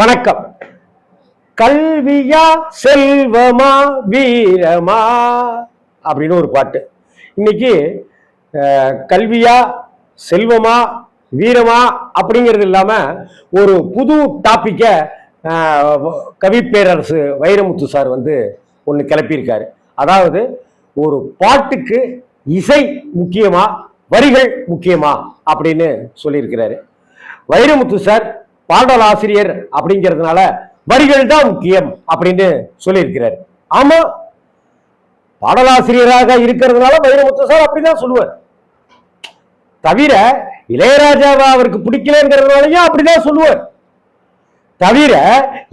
வணக்கம். கல்வியா செல்வமா வீரமா? அப்படின்னு ஒரு பாட்டு. இன்னைக்கு கல்வியா செல்வமா வீரமா அப்படிங்கிறது இல்லாம ஒரு புது டாப்பிக்கை கவி பேரரசு வைரமுத்து சார் வந்து ஒன்று கிளப்பியிருக்காரு. அதாவது ஒரு பாட்டுக்கு இசை முக்கியமா வரிகள் முக்கியமா அப்படின்னு சொல்லியிருக்கிறாரு. வைரமுத்து சார் பாடலாசிரியர் அப்படிங்கிறதுனால வரிகள் தான் முக்கியம் அப்படின்னு சொல்லியிருக்கிறார். ஆமா பாடலாசிரியராக இருக்கிறதுனால வைரமுத்து சார் அப்படிதான் சொல்லுவார். தவிர இளையராஜாவை அவருக்கு பிடிக்கலங்கிறதுனாலயும் அப்படிதான் சொல்லுவார். தவிர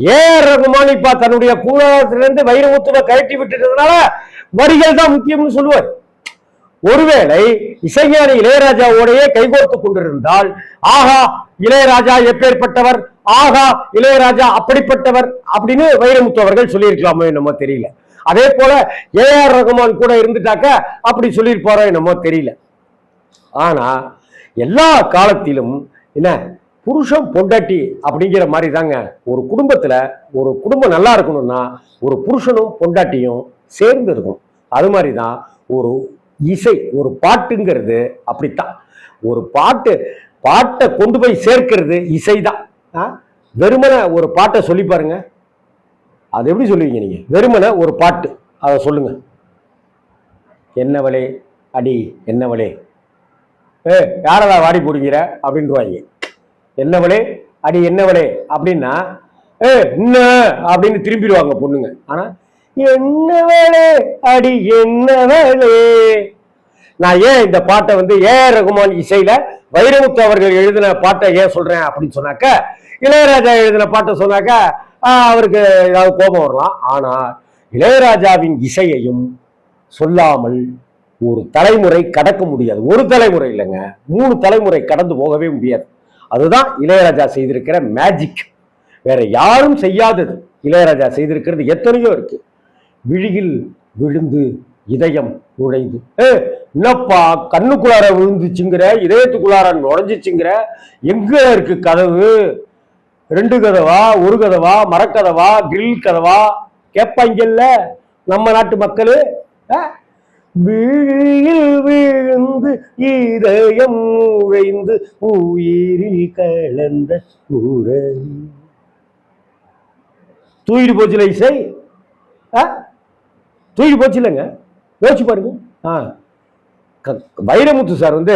ஏ ஆர் ரகுமான் இப்ப தன்னுடைய கூடாரத்திலிருந்து வைரமுத்துவை கழட்டி விட்டுட்டதுனால வரிகள் தான் முக்கியம்னு சொல்லுவார். ஒருவேளை இசைஞானி இளையராஜாவோடையே கைகோர்த்து கொண்டிருந்தால் ஆஹா இளையராஜா எப்பேற்பட்டவர்? ஆஹா இளையராஜா அப்படிப்பட்டவர்? அப்படின்னு வைரமுத்து அவர்கள் சொல்லியிருக்கலாமோ என்னமோ தெரியல. அதே போல ஏ ஆர் ரகுமான் கூட இருந்துட்டாக்க அப்படி சொல்லியிருப்பாரோ என்னமோ தெரியல. ஆனா எல்லா காலத்திலும் என்ன புருஷன் பொண்டாட்டி அப்படிங்கிற மாதிரி தாங்க ஒரு குடும்பத்துல ஒரு குடும்பம் நல்லா இருக்கணும்னா ஒரு புருஷனும் பொண்டாட்டியும் சேர்ந்து இருக்கும் அது மாதிரி தான் ஒரு இசை ஒரு பாட்டுங்கிறது அப்படித்தான். ஒரு பாட்டு பாட்டை கொண்டு போய் சேர்க்கிறது இசை தான் வெறுமனை ஒரு பாட்டை சொல்லி பாருங்க. அது எப்படி சொல்லுவீங்க நீங்க? வெறுமனை ஒரு பாட்டு அதை சொல்லுங்க. என்னவளே அடி என்னவளே? ஏ யாரதா வாடி பிடிக்கிற அப்படின்றாங்க என்னவளே அடி என்னவளே? அப்படின்னா ஏ என்ன? அப்படின்னு திரும்பிடுவாங்க பொண்ணுங்க. ஆனா என்னவளே? அடி என்னவளே? நான் ஏன் இந்த பாட்டை வந்து ஏ ரகுமான் இசையில வைரமுத்து அவர்கள் எழுதின பாட்டை ஏன் சொல்றேன் அப்படின்னு சொன்னாக்க இளையராஜா எழுதின பாட்டை சொன்னாக்க அவருக்கு ஏதாவது கோபம் வரலாம். ஆனால் இளையராஜாவின் இசையையும் சொல்லாமல் ஒரு தலைமுறை கடக்க முடியாது. ஒரு தலைமுறை இல்லைங்க. மூணு தலைமுறை கடந்து போகவே முடியாது. அதுதான் இளையராஜா செய்திருக்கிற மேஜிக் வேற யாரும் செய்யாதது இளையராஜா செய்திருக்கிறது எத்தனையோ இருக்குது விழியில் விழுந்து இதயம் நுழைந்து. ஏ என்னப்பா கண்ணுக்குள்ளார விழுந்துச்சுங்கிற இதயத்துக்குள்ளார நுழைஞ்சிச்சுங்கிற எங்க இருக்கு கதவு? ரெண்டு கதவா ஒரு கதவா மரக்கதவா கிரில் கதவா? கேட்பாங்கல்ல நம்ம நாட்டு மக்கள்? விழியில் விழுந்து இதயம் உழைந்து உயிரில் கலந்த உரை தூயிடு போச்சுல இசை? ஆ? தூக்கி போச்சு இல்லைங்க. யோசிச்சு பாருங்க. ஆ. க- வைரமுத்து சார் வந்து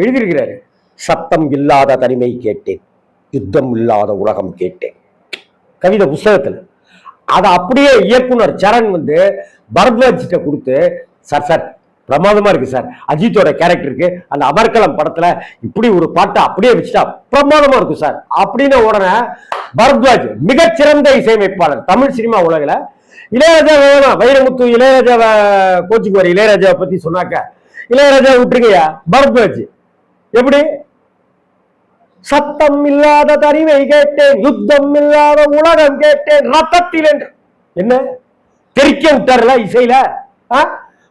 எழுதியிருக்கிறாரு. சத்தம் இல்லாத தனிமை கேட்டேன். யுத்தம் இல்லாத உலகம் கேட்டேன். கவிதை புஸ்தகத்தில். அதை அப்படியே இயக்குனர் சரண் வந்து பரத்வாஜ்கிட்ட கொடுத்து சார் சார் பிரமாதமாக இருக்குது சார். அஜித்தோட கேரக்டருக்கு அந்த அமர்கலம் படத்தில் இப்படி ஒரு பாட்டை அப்படியே வச்சுட்டா பிரமாதமாக இருக்கும் சார். அப்படின்னு உடனே பரத்வாஜ் மிகச்சிறந்த இசையமைப்பாளர். தமிழ் சினிமா உலகில் இளையராஜா வேணாம். வைரமுத்து இளையராஜாவை கோச்சிக்கு வர இளையராஜாவை பத்தி சொன்னாக்க இளையராஜா விட்டுருங்கய்யா. பரத்வாஜ் எப்படி? சத்தம் இல்லாத தனிமை கேட்டேன் யுத்தம் இல்லாத உலகம் கேட்டேன் ரத்தத்தில் என்று. என்ன? தெரிக்க விட்டார்ல இசையில? ஆ?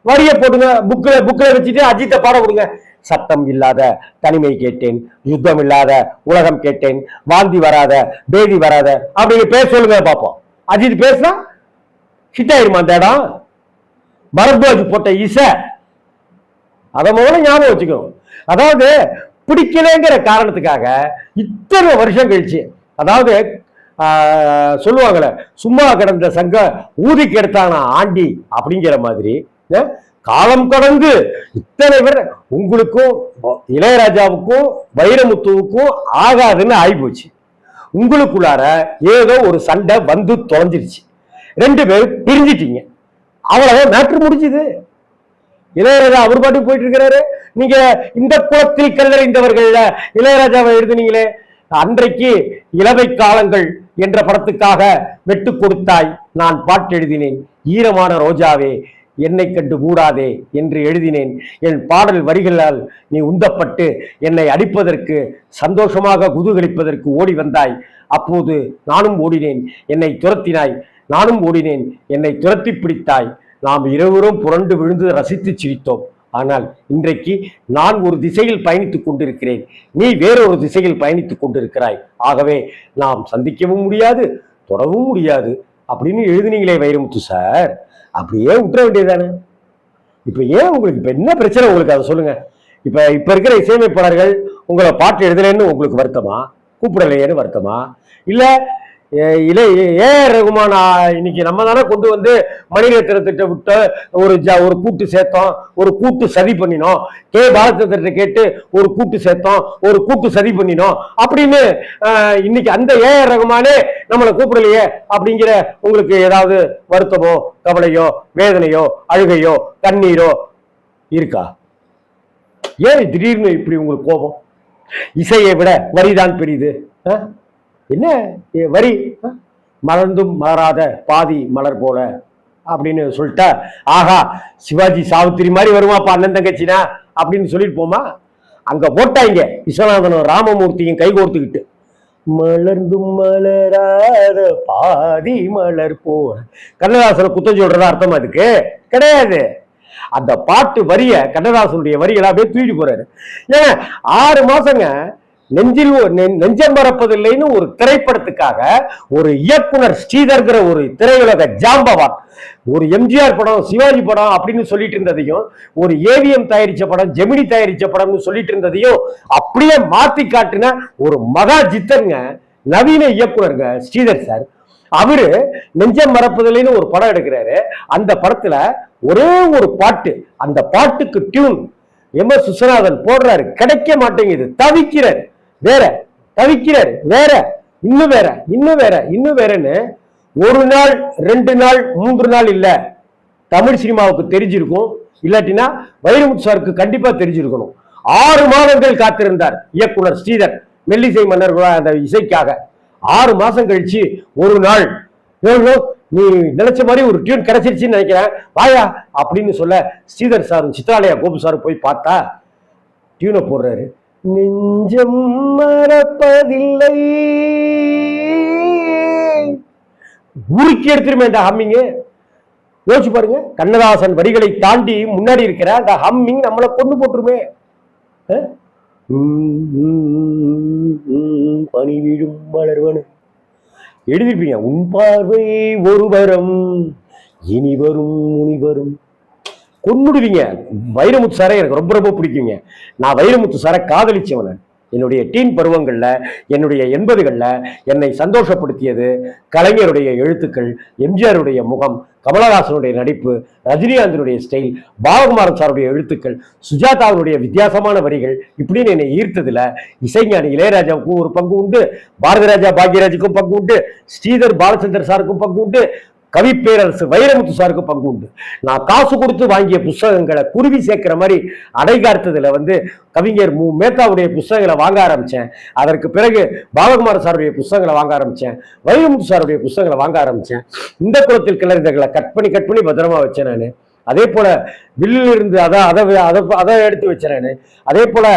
வரிய போடுங்க புக்கில் புக்கில் வச்சுட்டு அஜித்தை பாட கொடுங்க. சத்தம் இல்லாத தனிமை கேட்டேன் யுத்தம் இல்லாத உலகம் கேட்டேன் வாந்தி வராத பேதி வராத அப்படின்னு பேச சொல்லுங்க பார்ப்போம். அஜித் பேசுனா ஹிட் ஆயிருமா அந்த இடம் பரத்வாஜ் போட்ட இசை. அதை முதல்ல ஞாபகம் வச்சுக்கணும். அதாவது பிடிக்கலைங்கிற காரணத்துக்காக இத்தனை வருஷம் கழிச்சு அதாவது சொல்லுவாங்களே சும்மா கிடந்த சங்க ஊதி கெடுத்தானா ஆண்டி அப்படிங்கிற மாதிரி காலம் கடந்து இத்தனை பேர் உங்களுக்கும் இளையராஜாவுக்கும் வைரமுத்துவுக்கும் ஆகாதுன்னு ஆயிப்போச்சு. உங்களுக்குள்ளார ஏதோ ஒரு சண்டை வந்து தொலைஞ்சிருச்சு. ரெண்டு பேரும் பிரிஞ்சிட்டீங்க. அவ்வளவு மேட்ரு முடிஞ்சுது. இளையராஜா அவர் பாட்டுக்கு போயிட்டு இருக்கிறாரு. நீங்க இந்த குளத்தில் கல்லறிந்தவர்கள் இளையராஜாவை எழுதுனீங்களே. அன்றைக்கு இளவை காலங்கள் என்ற படத்துக்காக வெட்டு கொடுத்தாய் நான் பாட்டு எழுதினேன். ஈரமான ரோஜாவே என்னை கண்டு கூடாதே என்று எழுதினேன். என் பாடல் வரிகளால் நீ உந்தப்பட்டு என்னை அடிப்பதற்கு சந்தோஷமாக குதூகலிப்பதற்கு ஓடி வந்தாய். அப்போது நானும் ஓடினேன். என்னை துரத்தினாய். நானும் ஓடினேன். என்னை துரத்தி பிடித்தாய். நாம் இருவரும் புரண்டு விழுந்து ரசித்து சிரித்தோம். ஆனால் இன்றைக்கு நான் ஒரு திசையில் பயணித்துக் கொண்டிருக்கிறேன். நீ வேறொரு திசையில் பயணித்துக் கொண்டிருக்கிறாய். ஆகவே நாம் சந்திக்கவும் முடியாது தொடவும் முடியாது அப்படின்னு எழுதுனீங்களே வைரமுத்து சார். அப்படியே விட்டுற வேண்டியதானே இப்போ ஏன் உங்களுக்கு இப்போ என்ன பிரச்சனை உங்களுக்கு? அதை சொல்லுங்க. இப்போ இப்போ இருக்கிற இசையமைப்பாளர்கள் உங்களை பாட்டு எழுதலைன்னு உங்களுக்கு வருத்தமா? கூப்பிடலையேன்னு வருத்தமா? இல்லை இலை ஏ ரகுமான் இன்னைக்கு நம்ம தானே கொண்டு வந்து மணிரத்னத்திட்ட விட்டு ஒரு ஜ ஒரு கூட்டு சேர்த்தோம் ஒரு கூட்டு சதி பண்ணினோம். கே. பாலச்சந்திரத்தை கேட்டு ஒரு கூட்டு சேர்த்தோம் ஒரு கூட்டு சதி பண்ணினோம். அப்படின்னு இன்னைக்கு அந்த ஏ ரகுமானே நம்மளை கூப்பிடலையே அப்படிங்கிற உங்களுக்கு ஏதாவது வருத்தமோ கவலையோ வேதனையோ அழுகையோ கண்ணீரோ இருக்கா? ஏன் திடீர்னு இப்படி உங்களுக்கு கோபம்? இசையை விட வரிதான் பெரியது ஆ? என்ன? ஏ, வரி. ஆ? மலர்ந்தும் மலராத பாதி மலர் போல அப்படின்னு சொல்லிட்டா ஆஹா சிவாஜி சாவித்திரி மாதிரி வருவாப்பா அண்ணன் தங்கச்சினா அப்படின்னு சொல்லிட்டு போமா? அங்க போட்டாங்க விஸ்வநாதனும் ராமமூர்த்தியும் கை கோர்த்துக்கிட்டு மலர்ந்தும் மலராத பாதி மலர் போல. கண்ணதாசனை குத்தம் சொல்றதா அர்த்தமா அதுக்கு? கிடையாது. அந்த பாட்டு வரிய கண்ணதாசனுடைய வரிகளை அப்படியே தூக்கிட்டு போறாரு. ஏங்க ஆறு மாசங்க நெஞ்சில் நெஞ்சம் பரப்பதில்லைன்னு ஒரு திரைப்படத்துக்காக ஒரு இயக்குனர் ஸ்ரீதர்கிற ஒரு திரையுலக ஜாம்பவான். ஒரு எம்ஜிஆர் படம் சிவாஜி படம் அப்படின்னு சொல்லிட்டு இருந்ததையும் ஒரு ஏவிஎம் தயாரிச்ச படம் ஜெமினி தயாரிச்ச படம்னு சொல்லிட்டு இருந்ததையும் அப்படியே மாத்தி காட்டின ஒரு மகா ஜித்தருங்க நவீன இயக்குனருங்க ஸ்ரீதர் சார். அவரு நெஞ்சம் மறப்பதில்லைன்னு ஒரு படம் எடுக்கிறாரு. அந்த படத்துல ஒரே ஒரு பாட்டு அந்த பாட்டுக்கு டியூன் எம் எஸ் விஸ்வநாதன் போடுறாரு. கிடைக்க மாட்டேங்குது தவிக்கிறார். வேற. தவிக்கிறார். வேற. இன்னும் வேற. இன்னும் வேற. இன்னும் வேறன்னு ஒரு நாள் ரெண்டு நாள் மூன்று நாள் இல்ல. தமிழ் சினிமாவுக்கு தெரிஞ்சிருக்கும். இல்லாட்டினா வைரமுத்து சாருக்கு கண்டிப்பா தெரிஞ்சிருக்கணும். ஆறு மாதங்கள் காத்திருந்தார் இயக்குனர் ஸ்ரீதர். மெல்லிசை மன்னர்களா அந்த இசைக்காக. ஆறு மாசம் கழிச்சு ஒரு நாள். நீ நினைச்ச மாதிரி ஒரு டியூன் கிடைச்சிருச்சுன்னு நினைக்கிறேன். வாயா அப்படின்னு சொல்ல ஸ்ரீதர் சாரும் சித்ராலயா கோபு சாரும் போய் பார்த்தா டியூனை போடுறாரு. நெஞ்சம் மறப்பதில்லை. உருக்கி எடுத்துருமே இந்த ஹம்மிங்கு. யோசிச்சு பாருங்க கண்ணதாசன் வரிகளை தாண்டி முன்னாடி இருக்கிற அந்த ஹம்மிங் நம்மளை கொண்டு போட்டுருமே. உம், உம், பனி விழும் மலர்வனு. எழுதிருப்பீங்க உன் பார்வை ஒருவரம் இனி வரும் முனிவரும் வரும் கொன்னுடுவீங்க. வைரமுத்து சாரை எனக்கு ரொம்ப ரொம்ப பிடிக்குங்க. நான் வைரமுத்து சாரை காதலிச்சவன. என்னுடைய டீன் பருவங்களில் என்னுடைய எண்பதுகளில் என்னை சந்தோஷப்படுத்தியது கலைஞருடைய எழுத்துக்கள் எம்ஜிஆருடைய முகம் கமலஹாசனுடைய நடிப்பு ரஜினிகாந்தினுடைய ஸ்டைல் பாலகுமாரன் சாருடைய எழுத்துக்கள் சுஜாதாவுடைய வித்தியாசமான வரிகள். இப்படின்னு என்னை ஈர்த்ததில் இசைஞானி இளையராஜாவுக்கும் ஒரு பங்கு உண்டு பாரதிராஜா பாக்யராஜுக்கும் பங்கு உண்டு ஸ்ரீதர் பாலச்சந்தர் சாருக்கும் பங்கு உண்டு கவி பேரரசு வைரமுத்து சாருக்கு பங்கு உண்டு. நான் காசு கொடுத்து வாங்கிய புஸ்தகங்களை குருவி சேர்க்கிற மாதிரி அடைகார்த்ததுல வந்து கவிஞர் மு. மேத்தாவுடைய புஸ்தகங்களை வாங்க ஆரம்பித்தேன் அதற்கு பிறகு பாலகுமார் சாருடைய புஸ்தகங்களை வாங்க ஆரம்பிச்சேன். வைரமுத்து சாருடைய புஸ்தகங்களை வாங்க ஆரம்பித்தேன் இந்த குளத்தில் கிளறிதங்களை கட் பண்ணி கட் பண்ணி பத்திரமா வச்சேன் நான். அதே போல் வில்லில் இருந்து அதை அதை அதை அதை எடுத்து வச்சேன் அதே போல்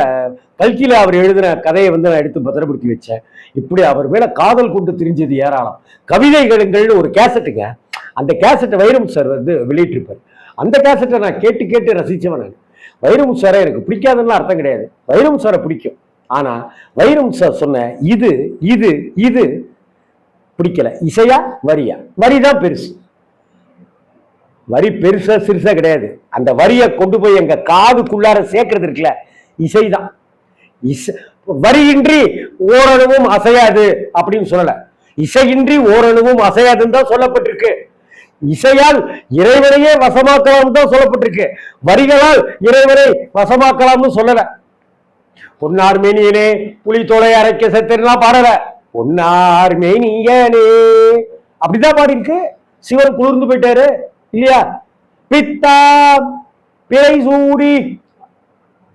கல்கியில் அவர் எழுதின கதையை வந்து நான் எடுத்து பத்திரப்படுத்தி வச்சேன். இப்படி அவர் மேலே காதல் கொண்டு திரிஞ்சது ஏராளம். கவிதைகளுங்கள்னு ஒரு கேசட்டுங்க. அந்த கேசட்டை வைரம் சார் வந்து வெளியிட்டிருப்பார். அந்த கேசட்டை நான் கேட்டு கேட்டு ரசித்தவன் நான். வைரம் சாரை எனக்கு பிடிக்காதுன்னு அர்த்தம் கிடையாது. வைரம் சாரை பிடிக்கும். ஆனால் வைரம் சார் சொன்ன இது இது இது பிடிக்கல. இசையா வரியா? வரி தான் பெருசு. வரி பெருசா சிறுசா கிடையாது. அந்த வரியை கொண்டு போய் எங்க காதுக்குள்ளார சேர்க்கறது இருக்குல்ல இசைதான். இசை வரியின்றி ஓரளவும் அசையாது அப்படின்னு சொல்லல. இசையின்றி ஓரளவும் அசையாதுன்னு தான் சொல்லப்பட்டிருக்கு. இசையால் இறைவனையே வசமாக்கலாம் தான் சொல்லப்பட்டிருக்கு. வரிகளால் இறைவனை வசமாக்கலாம்னு சொல்லல. பொன்னார் மேனியனே புலி தோலை அரைக்க செத்தெல்லாம் பாடல. பொன்னார் மேனியனே. அப்படிதான் பாடிருக்கு சிவன் குளிர்ந்து போயிட்டாரு. இல்லையா? பித்தா பிழை சூடி.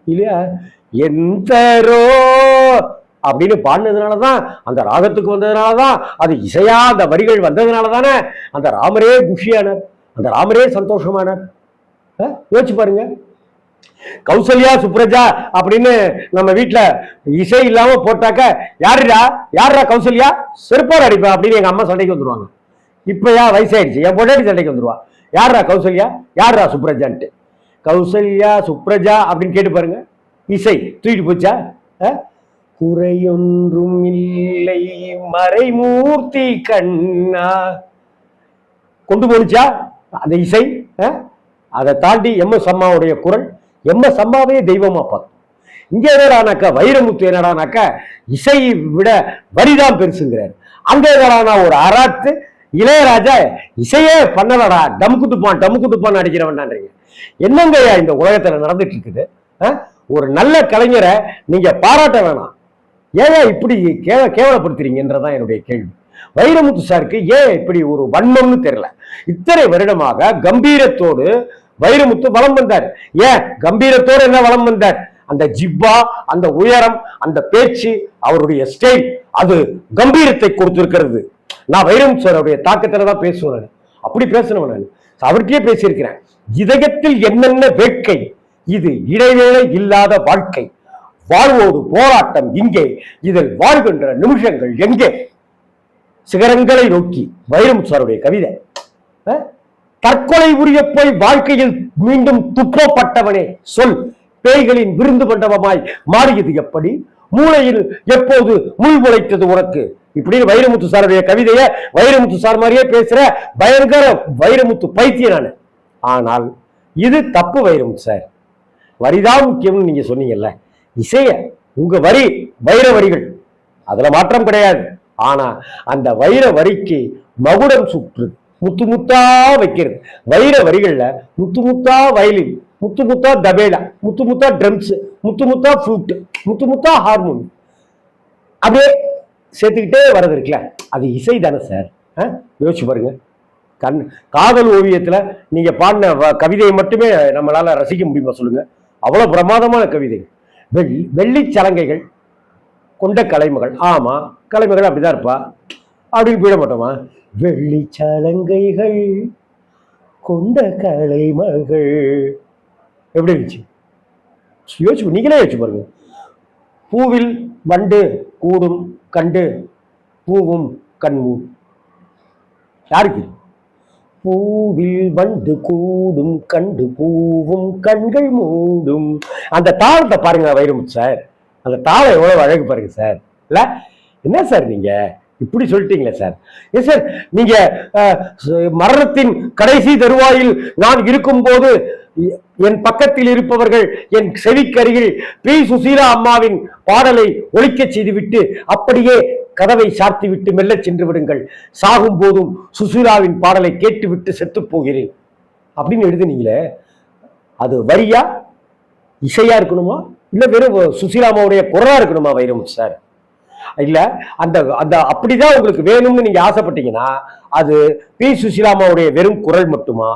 இல்லையா? எந்தரோ அப்படின்னு பாடினதுனால தான் அந்த ராகத்துக்கு வந்ததுனால தான் அது இசையா அந்த வரிகள் வந்ததுனால தானே அந்த ராமரே குஷியானார் அந்த ராமரே சந்தோஷமானார். யோசிச்சு பாருங்க. கௌசல்யா சுப்ரஜா அப்படின்னு நம்ம வீட்ல இசை இல்லாம போட்டாக்க யாருடா? யாருடா கௌசல்யா? செருப்பார் அடிப்பா அப்படின்னு எங்க அம்மா சண்டைக்கு வந்துருவாங்க. இப்பயா வயசாயிடுச்சு. என் பொண்டாட்டி சண்டைக்கு வந்துருவா. யார்ரா கௌசல்யா? யார்ரா சுப்ரஜான்ட்டு? கௌசல்யா சுப்ரஜா அப்படின்னு கேட்டு பாருங்க. இசை தூக்கிட்டு போச்சா? குறையொன்றும் இல்லை மறைமூர்த்தி கண்ணா. கொண்டு போனுச்சா அந்த இசை அதை தாண்டி எம் எஸ் அம்மாவுடைய குரல் எம் எஸ் அம்மாவே தெய்வமா பார்க்கும். இங்கே என்னடானாக்கா வைரமுத்து என்னடானாக்கா இசையை விட வரிதான் பெருசுங்கிறாரு. அங்கே என்னடானா ஒரு அராத்து இளையராஜா இசையே பண்ணலடா டம் குட்டுப்பான் டம் குட்டுப்பான் அடிக்கிறவன்டான்றீங்க. என்னங்கய்யா இந்த உலகத்துல நடந்துட்டு இருக்குது ஒரு நல்ல கலைஞரை நீங்க பாராட்ட வேணாம். ஏன் இப்படி கேவ கேவலப்படுத்துறீங்கன்றதான் என்னுடைய கேள்வி. வைரமுத்து சாருக்கு ஏன் இப்படி ஒரு வன்மம்னு தெரியல. இத்தனை வருடமாக கம்பீரத்தோடு வைரமுத்து வலம் வந்தார். ஏன்? கம்பீரத்தோடு என்ன வலம் வந்தார்? அந்த ஜிப்பா அந்த உயரம் அந்த பேச்சு அவருடைய ஸ்டைல் அது கம்பீரத்தை கொடுத்திருக்கிறது. நான் வைரம் சாருடைய தாக்கத்துல தான் பேசுவேன் நான். அப்படி பேசணும் நான். அவர்கிட்டயே பேசியிருக்கிறேன். இதயத்தில் என்னென்ன வேட்கை? இது இடைவேளை இல்லாத வாழ்க்கை. வாழ்வோடு போராட்டம் இங்கே. இதில் வாழ்கின்ற நிமிஷங்கள் எங்கே? சிகரங்களை நோக்கி வைரம் சாருடைய கவிதை. அஹ்? தற்கொலை உரிய போய் வாழ்க்கையில் மீண்டும் துப்பப்பட்டவனே சொல். பேய்களின் விருந்து மண்டபமாய் மாறியது எப்படி? மூளையில் எப்போது முள் முளைத்தது உனக்கு? இப்படின்னு வைரமுத்து சாருடைய கவிதைய வைரமுத்து சார் மாதிரியே பேசுற பயங்கர வைரமுத்து பைத்தியம் நான். ஆனால் இது தப்பு வைரமுத்து சார் வரிதான் முக்கியம்னு நீங்க சொன்னீங்கல்ல. இசைய உங்க வரி வைர வரிகள். அதுல மாற்றம் கிடையாது. ஆனா அந்த வைர வரிக்கு மகுடம் சுற்று முத்து முத்தா வைக்கிறது. வைர வரிகள்ல முத்து முத்தா வயலின் முத்து முத்தா தபேலா முத்து முத்தா ட்ரம்ஸ் முத்து முத்தா ஃப்ளூட் முத்து முத்தா ஹார்மோன் அப்படியே சேர்த்துக்கிட்டே வர்றது இருக்குல்ல? அது இசை தானே சார். ஆ? யோசிச்சு பாருங்க. கண் காதல் ஓவியத்தில் நீங்கள் பாடின வ- கவிதையை மட்டுமே நம்மளால் ரசிக்க முடியுமா சொல்லுங்கள் அவ்வளோ பிரமாதமான கவிதை. வெள்ளி வெள்ளி சலங்கைகள் கொண்ட கலைமகள். ஆமாம் கலைமகள் அப்படிதான் இருப்பா. அப்படின்னு போயிட மாட்டோமா? வெள்ளி சலங்கைகள் கொண்ட கலைமகள். எப்படி இருந்துச்சு? யோசிச்சு நீங்களே யோசிச்சு பாருங்க. பூவில் வண்டு கூடும் கண்டு பூவும் கண்மூ. யாருக்கு? பூவில் வண்டு கூடும் கண்டு பூவும் கண்கள் மூடும். அந்த தாளத்தை பாருங்க வைரம் சார். அந்த தாளம் எவ்வளவு அழகு பாருங்க சார். இல்ல? என்ன சார் நீங்க? இப்படி சொல்லிட்டீங்களே சார். ஏ சார் நீங்க மரணத்தின் கடைசி தருவாயில் நான் இருக்கும்போது போது என் பக்கத்தில் இருப்பவர்கள் என் செவிக்கருகில் பி. சுசீலா அம்மாவின் பாடலை ஒழிக்கச் செய்துவிட்டு அப்படியே கதவை சாத்தி விட்டு மெல்லச் சென்று விடுங்கள். சாகும் போதும் சுசீலாவின் பாடலை கேட்டுவிட்டு செத்துப் போகிறேன். அப்படின்னு எழுதுனீங்களே அது வரியா? இசையா இருக்கணுமா? இல்ல வெறும் சுசீலாமாவுடைய குரலா இருக்கணுமா வைரம் சார்? இல்ல அந்த அந்த அப்படிதான் உங்களுக்கு வேணும்னு நீங்க ஆசைப்பட்டீங்கன்னா அது பி. சுசீலாமாவுடைய வெறும் குரல் மட்டுமா?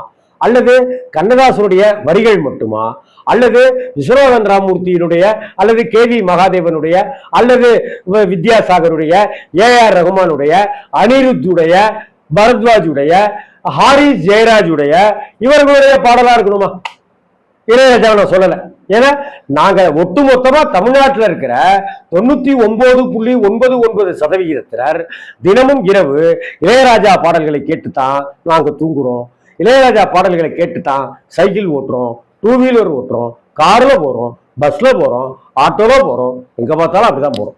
அல்லது கண்ணதாசனுடைய வரிகள் மட்டுமா? அல்லது விஸ்வநாதன் ராமூர்த்தியினுடைய அல்லது கே வி மகாதேவனுடைய அல்லது வித்யாசாகருடைய ஏ ஆர் ரகுமானுடைய அனிருத்துடைய பரத்வாஜுடைய ஹாரி ஜெயராஜுடைய இவர்களுடைய பாடலா இருக்கணுமா? இளையராஜாவை நான் சொல்லல. ஏன்னா நாங்க ஒட்டுமொத்தமா தமிழ்நாட்டில் இருக்கிற தொண்ணூத்தி ஒன்பது புள்ளி ஒன்பது ஒன்பது சதவிகிதத்தினர் தினமும் இரவு இளையராஜா பாடல்களை கேட்டுத்தான் நாங்க தூங்குறோம். இளையராஜா பாடல்களை கேட்டுத்தான் சைக்கிள் ஓட்டுறோம் டூ வீலர் ஓட்டுறோம் காரில் போகிறோம் பஸ்ஸில் போகிறோம் ஆட்டோவில் போகிறோம் எங்கே பார்த்தாலும் அப்படி தான் போகிறோம்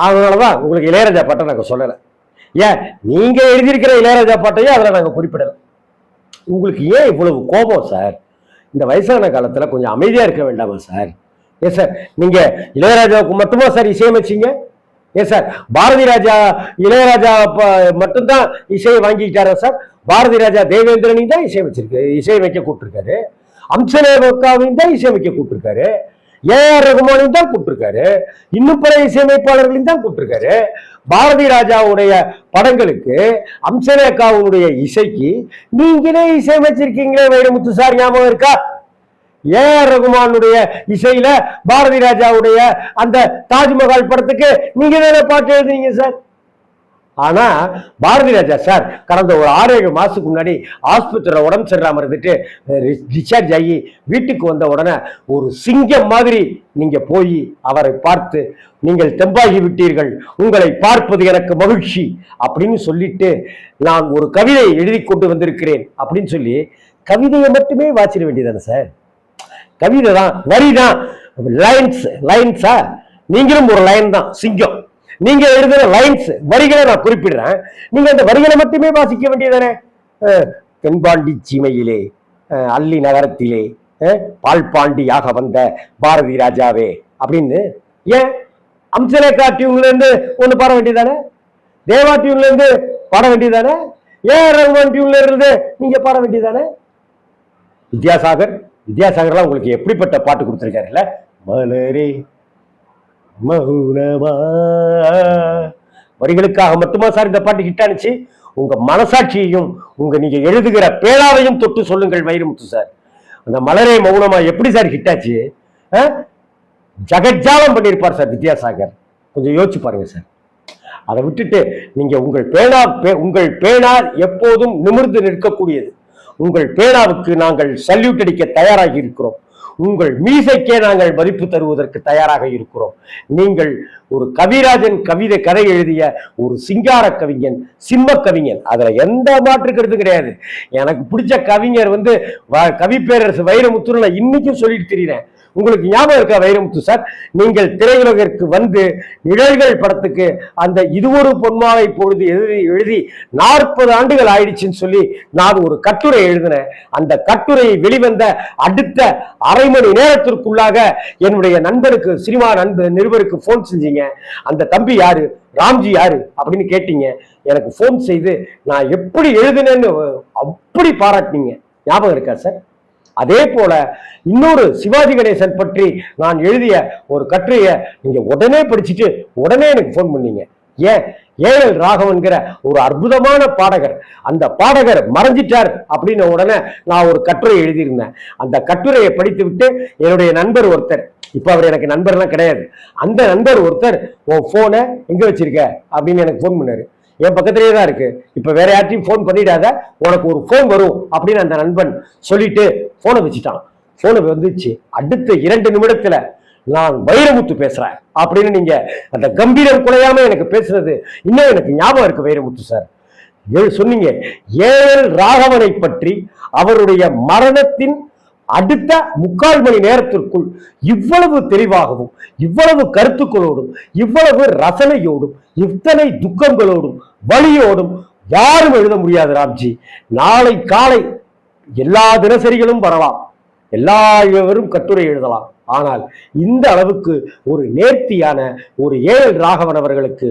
அதனால தான் உங்களுக்கு இளையராஜா பாட்டை நாங்கள் சொல்லலை. ஏன்? நீங்கள் எழுதியிருக்கிற இளையராஜா பாட்டையும் அதில் நாங்கள் குறிப்பிடலை. உங்களுக்கு ஏன் இவ்வளவு கோபம் சார்? இந்த வயசான காலத்தில் கொஞ்சம் அமைதியாக இருக்க வேண்டாமா சார்? ஏன் சார் நீங்கள் இளையராஜாவுக்கு மட்டுமா சார் இசையமைச்சிங்க ஏன் சார் பாரதி ராஜா இளையராஜா ப- மட்டும்தான் இசையை வாங்கிக்கிட்டாரா சார்? பாரதி ராஜா தேவேந்திரனையும் தான் இசையமைச்சிருக்கு இசையமைக்க கூப்பிட்டுருக்காரு. அம்சநேகாவையும் தான் இசையமைக்க கூப்பிட்டுருக்காரு. ஏஆர் ரகுமானையும் தான் கூப்பிட்டுருக்காரு. இன்னும் பல இசையமைப்பாளர்களையும் தான் கூப்பிட்டுருக்காரு. பாரதி ராஜாவுடைய படங்களுக்கு அம்சரேகாவுடைய இசைக்கு நீங்களே இசையமைச்சிருக்கீங்களே வைரமுத்து சார் ஞாபகம் இருக்கா? ஏஆர் ரகுமானுடைய இசையில பாரதி ராஜாவுடைய அந்த தாஜ்மஹால் படத்துக்கு நீங்க தானே பாட்டு எழுதுனீங்க சார்? ஆனா பாரதி ராஜா சார் கடந்த ஒரு ஆறு ஏழு மாசத்துக்கு முன்னாடி ஆஸ்பத்திரியில் உடம்பு சரியில்லாம இருந்துட்டு டிஸ்சார்ஜ் ஆகி வீட்டுக்கு வந்த உடனே ஒரு சிங்கம் மாதிரி நீங்க போய் அவரை பார்த்து நீங்கள் தெம்பாகி விட்டீர்கள் உங்களை பார்ப்பது எனக்கு மகிழ்ச்சி அப்படின்னு சொல்லிட்டு நான் ஒரு கவிதை எழுதி கொண்டு வந்திருக்கிறேன் அப்படின்னு சொல்லி கவிதையை மட்டுமே வாசிட வேண்டியதானே சார்? கவிதை தான் வரி தான் லைன்ஸ் லைன்ஸா நீங்களும் ஒரு லைன் தான் சிங்கம். நீங்க எழுதுற லைன்ஸ் வரிகளை நான் குறிப்பிடுறேன். நீங்க அந்த வரிகளை மட்டுமே வாசிக்க வேண்டியதானே தென்பாண்டி சீமையிலே அல்லி நகரத்திலே அஹ், பால்பாண்டியாக வந்த பாரதி ராஜாவே அப்படின்னு ஏன்? அம்சலேகா டியூன்ல இருந்து ஒண்ணு பாட வேண்டியதானே தேவா டியூன்ல இருந்து பாட வேண்டியதானே ஏஆர் ரகுமான் டியூன்ல இருந்து நீங்க பாட வேண்டியதானே வித்யாசாகர் வித்யாசாகர்லாம் உங்களுக்கு எப்படிப்பட்ட பாட்டு கொடுத்துருக்காருல்ல மலரே மௌனமா. வரிகளுக்காக மட்டுமா சார் இந்த பாட்டு ஹிட் ஆனிச்சு? உங்க மனசாட்சியையும் உங்க நீங்க எழுதுகிற பேழாவையும் தொட்டு சொல்லுங்கள் வைரமுத்து சார். அந்த மலரே மௌனமா எப்படி சார் ஹிட் ஆச்சு? ஜகஜாலம் பண்ணியிருப்பார் சார் வித்யாசாகர். கொஞ்சம் யோசிச்சு பாருங்க சார். அதை விட்டுட்டு நீங்க உங்கள் பேனா பே- உங்கள் பேனா எப்போதும் நிமிர்ந்து நிற்கக்கூடியது. உங்கள் பேனாவுக்கு நாங்கள் சல்யூட் அடிக்க தயாராகி இருக்கிறோம். உங்கள் மீசைக்கே நாங்கள் மதிப்பு தருவதற்கு தயாராக இருக்கிறோம். நீங்கள் ஒரு கவிராஜன் கவிதை கதை எழுதிய ஒரு சிங்கார கவிஞன் சிம்ம கவிஞன் அதுல எந்த மாற்று கருத்தும் கிடையாது. எனக்கு பிடிச்ச கவிஞர் வந்து வ- கவிப்பேரரசு வைரமுத்துன்னு நான் இன்னைக்கும் சொல்லிட்டு தெரியுறேன். உங்களுக்கு ஞாபகம் இருக்கா வைரமுத்து சார்? நீங்கள் திரையுலகிற்கு வந்து நிழல்கள் படத்துக்கு அந்த இது ஒரு பொன்மாலை பொழுது எழுதி எழுதி நாற்பது ஆண்டுகள் ஆயிடுச்சுன்னு சொல்லி நான் ஒரு கட்டுரை எழுதினேன். அந்த கட்டுரையை வெளிவந்த அடுத்த அரை மணி நேரத்திற்குள்ளாக என்னுடைய நண்பருக்கு சினிமா நண்பர் நிருபருக்கு ஃபோன் செஞ்சீங்க. அந்த தம்பி யாரு? ராம்ஜி யாரு? அப்படின்னு கேட்டீங்க. எனக்கு ஃபோன் செய்து நான் எப்படி எழுதினேன்னு அப்படி பாராட்டினீங்க. ஞாபகம் இருக்கா சார்? அதே போல இன்னொரு சிவாஜி கணேசன் பற்றி நான் எழுதிய ஒரு கட்டுரையை நீங்க உடனே படிச்சுட்டு உடனே எனக்கு ஃபோன் பண்ணீங்க. ஏன்? ஏழல் ராகவன்கிற ஒரு அற்புதமான பாடகர். அந்த பாடகர் மறைஞ்சிட்டார் அப்படின்ன உடனே நான் ஒரு கட்டுரை எழுதியிருந்தேன். அந்த கட்டுரையை படித்து விட்டு என்னுடைய நண்பர் ஒருத்தர் இப்போ அவர் எனக்கு நண்பர்லாம் கிடையாது. அந்த நண்பர் ஒருத்தர் உன் ஃபோனை எங்கே வச்சிருக்க? அப்படின்னு எனக்கு ஃபோன் பண்ணார். என் பக்கத்திலேயே தான் இருக்கு. இப்போ வேற யார்ட்டையும் ஃபோன் பண்ணிடாத உனக்கு ஒரு ஃபோன் வரும் அப்படின்னு அந்த நண்பன் சொல்லிட்டு போனை வச்சுட்டான். போனை வந்துச்சு. அடுத்த இரண்டு நிமிடத்துல நான் வைரமுத்து பேசுறேன். அப்படின்னு நீங்க அந்த கம்பீரம் குறையாம எனக்கு பேசுறது இன்னும் எனக்கு ஞாபகம் இருக்கு வைரமுத்து சார் சொன்னீங்க. ஏழல் ராகவனை பற்றி அவருடைய மரணத்தின் அடுத்த முக்கால் மணி நேரத்திற்குள் இவ்வளவு தெளிவாகவும் இவ்வளவு கருத்துக்களோடும் இவ்வளவு ரசனையோடும் இத்தனை துக்கங்களோடும் வலியோடும் யாரும் எழுத முடியாது ராம்ஜி. நாளை காலை எல்லா தினசரிகளும் வரலாம் எல்லா இவரும் கட்டுரை எழுதலாம். ஆனால் இந்த அளவுக்கு ஒரு நேர்த்தியான ஒரு ஏழல் ராகவன் அவர்களுக்கு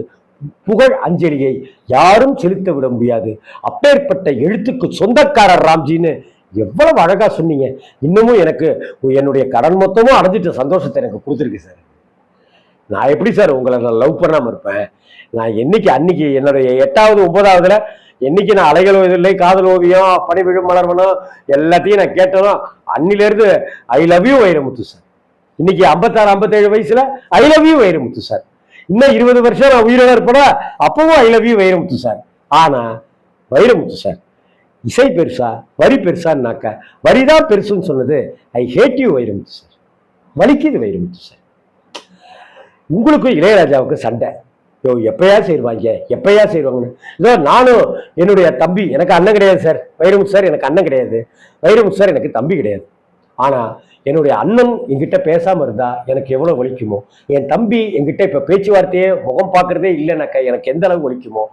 புகழ் அஞ்சலியை யாரும் செலுத்த விட முடியாது. அப்பேற்பட்ட எழுத்துக்கு சொந்தக்காரர் ராம்ஜின்னு எவ்வளவு அழகா சொன்னீங்க. இன்னமும் எனக்கு என்னுடைய கடன் மொத்தமும் அடைஞ்சிட்ட சந்தோஷத்தை எனக்கு கொடுத்துருக்கு சார். நான் எப்படி சார் உங்களை நான் லவ் பண்ணாமல் இருப்பேன்? நான் என்னைக்கு அன்னைக்கு என்னுடைய எட்டாவது ஒன்பதாவதுல என்னைக்கு நான் அலைகள் இல்லை காதல் ஓவியம் பனி விழும் மலர்வனம் எல்லாத்தையும் நான் கேட்டதும் அன்னிலேருந்து I love you Vairamuthu sir இன்னைக்கு ஐம்பத்தாறு ஐம்பத்தேழு வயசுல I love you Vairamuthu sir இன்னும் இருபது வருஷம் நான் உயிரோட இருப்பேனா? அப்பவும் I love you Vairamuthu sir ஆனா வைரமுத்து சார் இசை பெருசா வரி பெருசான்னாக்க வரிதான் பெருசுன்னு சொன்னது. I hate you Vairamuthu sir வலிக்குது வைரமுத்து சார் உங்களுக்கும் இளையராஜாவுக்கு சண்டை. யோ எப்பயா செய்வாங்க? எப்பயா செய்வாங்கன்னு? இதோ நானும் என்னுடைய தம்பி எனக்கு அண்ணன் கிடையாது சார். வைரமுத்து சார் எனக்கு அண்ணன் கிடையாது. வைரமுத்து சார் எனக்கு தம்பி கிடையாது. ஆனால் என்னுடைய அண்ணன் என்கிட்ட பேசாமல் இருந்தா எனக்கு எவ்வளோ வலிக்குமோ? என் தம்பி என்கிட்ட இப்போ பேச்சுவார்த்தையே முகம் பார்க்குறதே இல்லைனாக்கா எனக்கு எந்த அளவு வலிக்குமோ?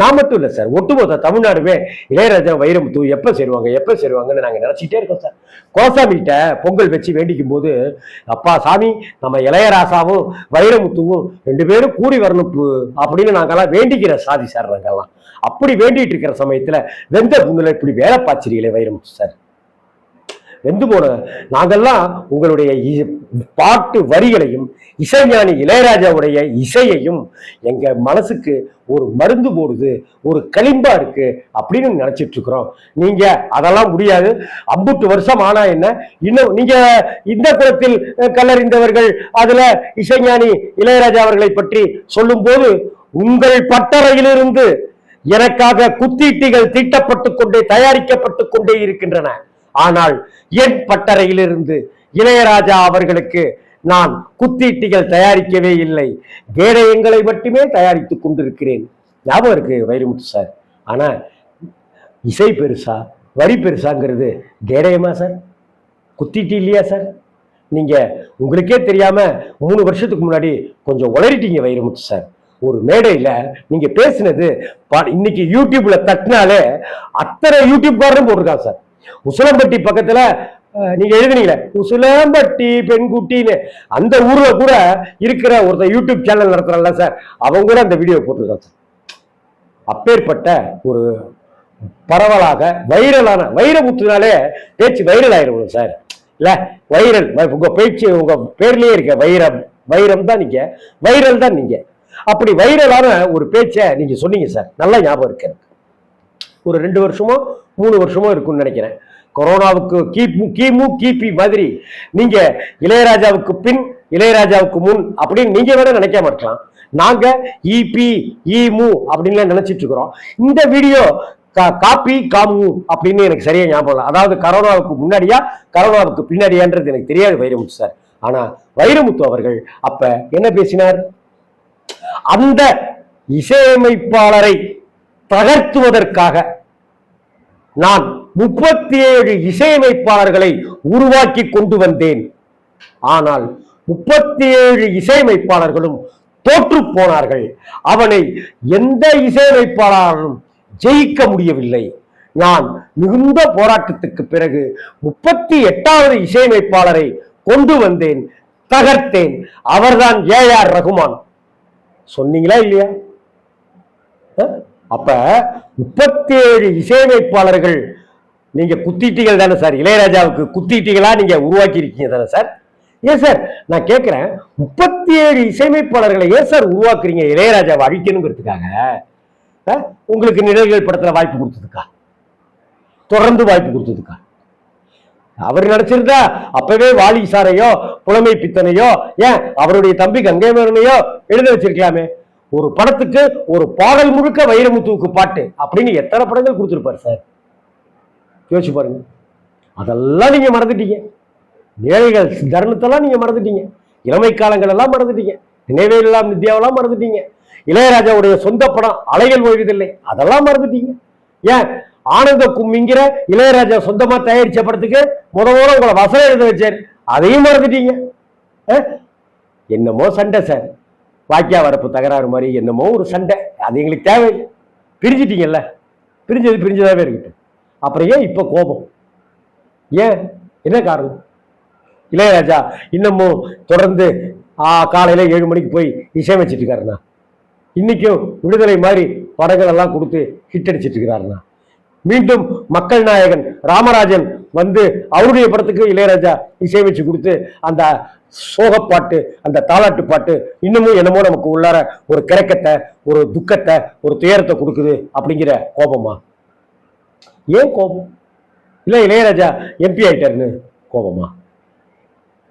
நான் மட்டும் இல்லை சார். ஒட்டுமொத்த தமிழ்நாடுமே இளையராஜா வைரமுத்து எப்போ சேருவாங்க எப்போ சேருவாங்கன்னு நாங்கள் நினச்சிக்கிட்டே இருக்கோம் சார். கோசாமிகிட்ட பொங்கல் வச்சு வேண்டிக்கும் போது அப்பா சாமி நம்ம இளையராசாவும் வைரமுத்துவும் ரெண்டு பேரும் கூடி வரணும் அப்படின்னு நாங்கெல்லாம் வேண்டிக்கிற சாதி சார் நாங்கள்லாம் அப்படி வேண்டிகிட்டு இருக்கிற சமயத்தில் வெந்த புண்ணுல இப்படி வேலை பாய்ச்சிருக்கீங்களே வைரமுத்து சார். வெந்து போன நாங்கள்லாம் உங்களுடைய இ- பாட்டு வரிகளையும் இசைஞானி இளையராஜாவுடைய இசையையும் எங்க மனசுக்கு ஒரு மருந்து போடுது ஒரு களிம்பா இருக்கு அப்படின்னு நினைச்சிட்டு இருக்கிறோம் நீங்க அதெல்லாம் முடியாது. அம்புட்டு வருஷம் ஆனா என்ன? இன்னும் நீங்க இந்த குலத்தில் கல்லறிந்தவர்கள் அதுல இசைஞானி இளையராஜா அவர்களை பற்றி சொல்லும்போது உங்கள் பட்டறையிலிருந்து எனக்காக குத்தீட்டிகள் தீட்டப்பட்டுக் கொண்டே தயாரிக்கப்பட்டுக் கொண்டே இருக்கின்றன. ஆனால் என் பட்டறையிலிருந்து இளையராஜா அவர்களுக்கு நான் குத்தீட்டிகள் தயாரிக்கவே இல்லை. கேடயங்களை மட்டுமே தயாரித்துக் கொண்டிருக்கிறேன். ஞாபகம் இருக்கு வைரமுத்து சார்? ஆனா இசை பெருசா வரி பெருசாங்கிறது கேடயமா சார்? குத்திட்டு இல்லையா சார்? நீங்க உங்களுக்கே தெரியாம மூணு வருஷத்துக்கு முன்னாடி கொஞ்சம் உளறிட்டீங்க வைரமுத்து சார். ஒரு மேடையில நீங்க பேசினது இன்னைக்கு யூடியூப்ல தட்டினாலே அத்தனை யூடியூப்காரரும் போட்டிருக்காங்க சார். உசிலம்பட்டி பக்கத்துல நீங்க எழுதுனீங்களே உசிலம்பட்டி பெண்குட்டின்னு அந்த ஊர்ல கூட இருக்கிற ஒருத்தர் யூடியூப் சேனல் நடத்துறாங்கல்ல சார் அவங்க கூட அந்த வீடியோ போட்டுருக்காங்க சார் அப்பேற்பட்ட ஒரு பரவலாக வைரலான வைரமுத்துனாலே பேச்சு வைரல் ஆயிரும் சார் இல்ல வைரல் உங்க பேச்சு உங்க பேர்லயே இருக்க வைரம் வைரம் தான் நீங்க வைரல் தான் நீங்க. அப்படி வைரலான ஒரு பேச்சை நீங்க சொன்னீங்க சார் நல்லா ஞாபகம் இருக்கு ஒரு ரெண்டு வருஷமோ மூணு வருஷமோ இருக்கும்னு நினைக்கிறேன். கொரோனாவுக்கு கிமு கிமு கிபி மாதிரி நீங்க இளையராஜாவுக்கு பின் இளையராஜாவுக்கு முன் அப்படின்னு நீங்க வேணா நினைக்காம இருக்கலாம். நாங்க இபி இமு அப்படின்லாம் நினைச்சிட்டு இருக்கிறோம். இந்த வீடியோ காப்பி காமு அப்படின்னு எனக்கு சரியா ஞாபகம் இல்லை. அதாவது கரோனாவுக்கு முன்னாடியா கரோனாவுக்கு பின்னாடியான்றது எனக்கு தெரியாது வைரமுத்து சார். ஆனா வைரமுத்து அவர்கள் அப்ப என்ன பேசினார்? அந்த இசையமைப்பாளரை தகர்த்துவதற்காக நான் முப்பத்தி ஏழு இசையமைப்பாளர்களை உருவாக்கி கொண்டு வந்தேன். ஆனால் முப்பத்தி ஏழு இசையமைப்பாளர்களும் தோற்று போனார்கள். அவனை எந்த இசையமைப்பாளரும் ஜெயிக்க முடியவில்லை. நான் மிகுந்த போராட்டத்துக்கு பிறகு முப்பத்தி எட்டாவது இசையமைப்பாளரை கொண்டு வந்தேன். தகர்த்தேன். அவர்தான் ஏஆர் ரகுமான். சொன்னீங்களா இல்லையா? அப்ப முப்பத்தி ஏழு இசையமைப்பாளர்கள் நீங்க குத்திட்டீங்கள் தானே சார்? இளையராஜாவுக்கு குத்திட்டீங்களா நீங்க உருவாக்கி இருக்கீங்க தானே சார்? ஏன் சார்? நான் கேட்கிறேன் முப்பத்தி ஏழு இசையமைப்பாளர்களை ஏன் சார் உருவாக்குறீங்க? இளையராஜாவை அழிக்கணுங்கிறதுக்காக உங்களுக்கு நிழல்கள் படத்துல வாய்ப்பு கொடுத்ததுக்கா? தொடர்ந்து வாய்ப்பு கொடுத்ததுக்கா? அவர் நினைச்சிருந்தா அப்பவே வாலி சாரையோ புலமை பித்தனையோ ஏன் அவருடைய தம்பி கங்கைமரனையோ எழுத வச்சிருக்கலாமே. ஒரு படத்துக்கு ஒரு பாடல் முழுக்க வைரமுத்துவுக்கு பாட்டு அப்படின்னு எத்தனை படங்கள் கொடுத்துருப்பாரு சார்? யோசிச்சு பாருங்க. அதெல்லாம் நீங்கள் மறந்துட்டீங்க. ஏழைகள் தருணத்தெல்லாம் நீங்கள் மறந்துட்டீங்க. இளமை காலங்கள் எல்லாம் மறந்துட்டீங்க. நினைவேலாம் நித்யாவெல்லாம் மறந்துட்டீங்க. இளையராஜாவுடைய சொந்த படம் அலைகள் ஓய்வதில்லை. அதெல்லாம் மறந்துட்டீங்க. ஏன்? ஆனந்த கும்மிங்கிற இளையராஜா சொந்தமா தயாரிச்ச படத்துக்கு முத முத உங்களை வசனம் எழுத வச்சார். அதையும் மறந்துட்டீங்க. என்னமோ சண்டை சார். வாக்கியா வரப்பு தகராறு மாதிரி என்னமோ ஒரு சண்டை. அது எங்களுக்கு தேவையில்லை. பிரிஞ்சிட்டீங்கல்ல? பிரிஞ்சது பிரிஞ்சதாவே இருக்கட்டும். அப்புறம் ஏன் இப்போ கோபம்? ஏன்? என்ன காரணம்? இளையராஜா இன்னமும் தொடர்ந்து காலையில் ஏழு மணிக்கு போய் இசையமைச்சிட்டு இருக்காருண்ணா. இன்னைக்கும் விடுதலை மாதிரி படங்கள் எல்லாம் கொடுத்து ஹிட் அடிச்சிட்டு இருக்கிறாருண்ணா மீண்டும் மக்கள் நாயகன் ராமராஜன் வந்து அவருடைய படத்துக்கு இளையராஜா இசையமைச்சு கொடுத்து அந்த சோகப்பாட்டு அந்த தாலாட்டு பாட்டு இன்னமும் என்னமோ நமக்கு உள்ளார ஒரு கிறக்கத்தை ஒரு துக்கத்தை ஒரு துயரத்தை கொடுக்குது அப்படிங்கிற கோபமா? ஏன் கோபம்? இல்ல இளையராஜா எம்பி ஆயிட்டாருன்னு கோபமா?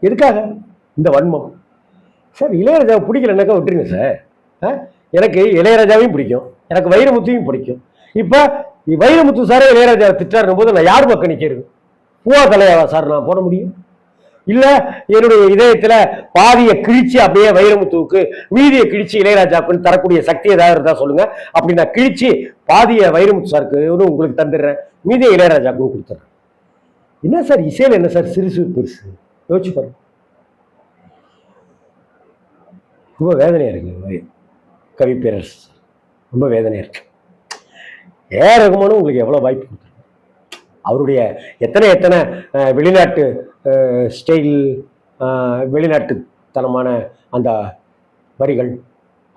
எதுக்காக? இந்த வன்மம். சார் இளையராஜாவை பிடிக்கலனாக்கா விட்டுருங்க சார். ஆ? எனக்கு இளையராஜாவையும் பிடிக்கும். எனக்கு வைரமுத்தையும் பிடிக்கும். இப்போ வைரமுத்து சாரே இளையராஜா திட்டாருன்னு போது நான் யார் பக்கம் நிற்கிறது பூவா தலையாவா சார் நான் போட முடியும்? இல்லை என்னுடைய இதயத்தில் பாதியை கிழிச்சு அப்படியே வைரமுத்துவுக்கு மீதியை கிழிச்சு இளையராஜாவுக்குன்னு தரக்கூடிய சக்தி ஏதாவது இருந்தால் சொல்லுங்க. அப்படி நான் கிழிச்சு பாதியை வைரமுத்து சாருக்கு உங்களுக்கு தந்துடுறேன். மீதியை இளையராஜாவுக்கு கொடுத்துட்றேன். என்ன சார் இசையில் என்ன சார் சிறுசு பெருசு? யோசிச்சு பாருங்க. ரொம்ப வேதனையாக இருக்குது கவி பேரரசு ரொம்ப வேதனையாக இருக்குது ஏ ரகுமானும் உங்களுக்கு எவ்வளோ வாய்ப்பு கொடுத்துருக்கு? அவருடைய எத்தனை எத்தனை வெளிநாட்டு ஸ்டைல் வெளிநாட்டுத்தனமான அந்த வரிகள்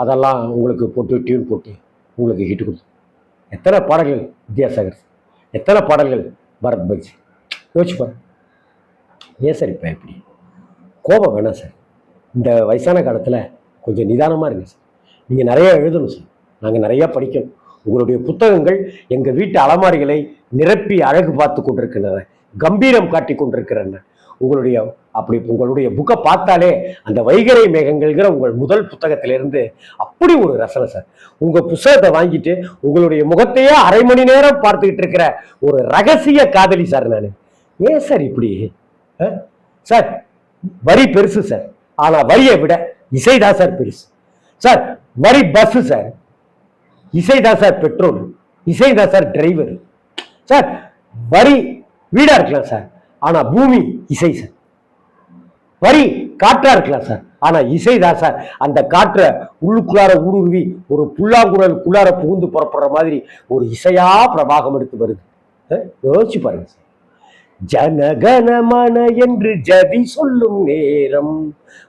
அதெல்லாம் உங்களுக்கு போட்டு டியூன் போட்டு உங்களுக்கு ஹிட் கொடுத்து. எத்தனை பாடல்கள் வித்யாசாகர் எத்தனை பாடல்கள் பரத் பக்சி யோசிச்சு பாரு ஏன் சார் இப்போ எப்படி கோபம் வேணாம் சார். இந்த வயசான காலத்தில் கொஞ்சம் நிதானமாக இருங்க சார். நீங்கள் நிறையா எழுதணும் சார். நாங்கள் நிறையா படிக்கணும். உங்களுடைய புத்தகங்கள் எங்கள் வீட்டு அலமாரிகளை நிரப்பி அழகு பார்த்து கொண்டிருக்கின்றன கம்பீரம் காட்டி கொண்டிருக்கிறன உங்களுடைய அப்படி உங்களுடைய புக்கை பார்த்தாலே அந்த வைகரை மேகங்கள்ங்கிற உங்கள் முதல் புத்தகத்திலிருந்து அப்படி ஒரு ரசனை சார். உங்கள் புத்தகத்தை வாங்கிட்டு உங்களுடைய முகத்தையே அரை மணி நேரம் பார்த்துக்கிட்டு இருக்கிற ஒரு ரகசிய காதலி சார் நான். ஏன் சார் இப்படி? சார் வரி பெருசு சார். ஆனால் வரியை விட இசைதான் சார் பெருசு. சார் வரி பஸ்ஸு சார். இசைதான் சார் பெட்ரோல் இசைதான் சார் டிரைவர் சார் வரி வீடா இருக்கலாம் சார் ஆனா பூமி இசை சார் வரி காற்றா இருக்கலாம் சார் ஆனா இசைதான் சார் அந்த காற்றை உள்ளுக்குள்ளார ஊடுருவி ஒரு புல்லாங்குழல் குள்ளார புகுந்து புறப்படுற மாதிரி ஒரு இசையா பிரபாகம் எடுத்து வருது. யோசிச்சு பாருங்க சார் ஜனகனமன என்று ஜதி சொல்லும் நேரம்.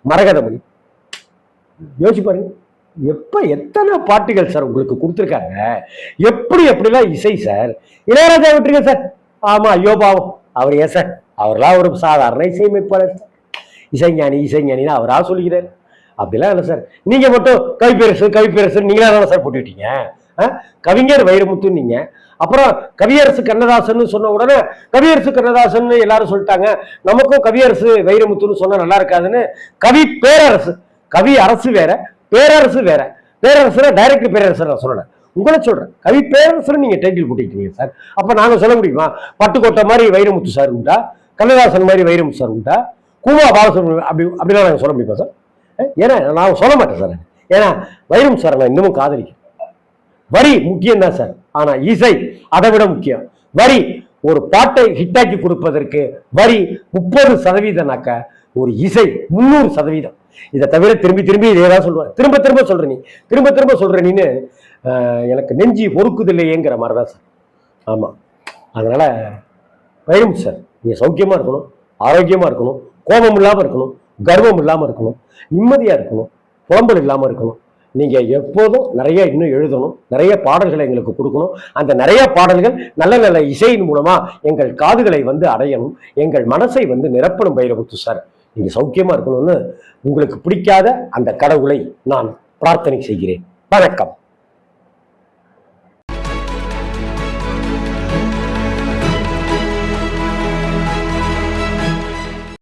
மரகதமணி யோசிச்சு பாருங்க. எப்போ எத்தனை பாட்டுகள் சார் உங்களுக்கு கொடுத்துருக்காங்க? எப்படி எப்படிலாம் இசை சார்? இளையராஜா விட்டுருங்க சார். ஆமாம் ஐயோ பாவம். அவர் ஏன் சார்? அவர்லாம் ஒரு சாதாரண இசையமைப்பாளர் சார். இசைஞானி இசைஞானின்னு அவராக சொல்லிக்கிறார். அப்படிலாம் இல்லை சார். நீங்கள் மட்டும் கவிப்பேரசு கவிப்பேரசு நீங்களா தானே சார் போட்டுக்கிட்டீங்க ஆ? கவிஞர் வைரமுத்து நீங்கள் அப்புறம் கவியரசு கண்ணதாசன் சொன்ன உடனே கவியரசு கண்ணதாசன் எல்லாரும் சொல்லிட்டாங்க. நமக்கும் கவியரசு வைரமுத்துன்னு சொன்னால் நல்லா இருக்காதுன்னு. கவி பேரரசு. கவி அரசு வேற. பேரரசு வேற. பேரரசுல டைரக்ட் பேரரசு நான் சொல்லல. உங்களை சொல்றேன். கவி பேரரசு நீங்க டைட்டில் போட்டுக்கிட்டீங்க சார். அப்ப நாங்க சொல்ல முடியுமா? பட்டுக்கோட்டை மாதிரி வைரமுத்து சார் உண்டா? கண்ணதாசன் மாதிரி வைரமுத்து சார் உண்டா? கூவா பாலசுப்ரமணியம் அப்படி அப்படிலாம் நாங்கள் சொல்ல முடியுமா சார்? ஏன்னா நான் சொல்ல மாட்டேன் சார். ஏன்னா வைரம் சார் நான் இன்னமும் காதலிக்கிறேன். வரி முக்கியம் தான் சார். ஆனால் இசை அதை விட முக்கியம். வரி ஒரு பாட்டை ஹிட்டாக்கி கொடுப்பதற்கு வரி முப்பது சதவீதம்னாக்க ஒரு இசை முந்நூறு சதவீதம். இதை தவிர திரும்பி திரும்பி இதே தான் சொல்லுவேன் திரும்ப திரும்ப சொல்ற நீ. திரும்ப திரும்ப சொல்ற நீன்னு எனக்கு நெஞ்சி பொறுக்குதில்லையேங்கிற மாதிரி தான் சார். ஆமா. அதனால வைரம் சார். நீங்க சௌக்கியமா இருக்கணும் ஆரோக்கியமா இருக்கணும் கோபம் இல்லாம இருக்கணும் கர்வம் இல்லாம இருக்கணும் நிம்மதியா இருக்கணும் புலம்பல் இல்லாம இருக்கணும். நீங்க எப்போதும் நிறைய இன்னும் எழுதணும் நிறைய பாடல்களை எங்களுக்கு கொடுக்கணும். அந்த நிறைய பாடல்கள் நல்ல நல்ல இசையின் மூலமா எங்கள் காதுகளை வந்து அடையணும் எங்கள் மனசை வந்து நிரப்பணும் பைரவத்து சார். நீங்கள் சௌக்கியமாக இருக்கணும்னு உங்களுக்கு பிடிக்காத அந்த கடவுளை நான் பிரார்த்தனை செய்கிறேன். வணக்கம்.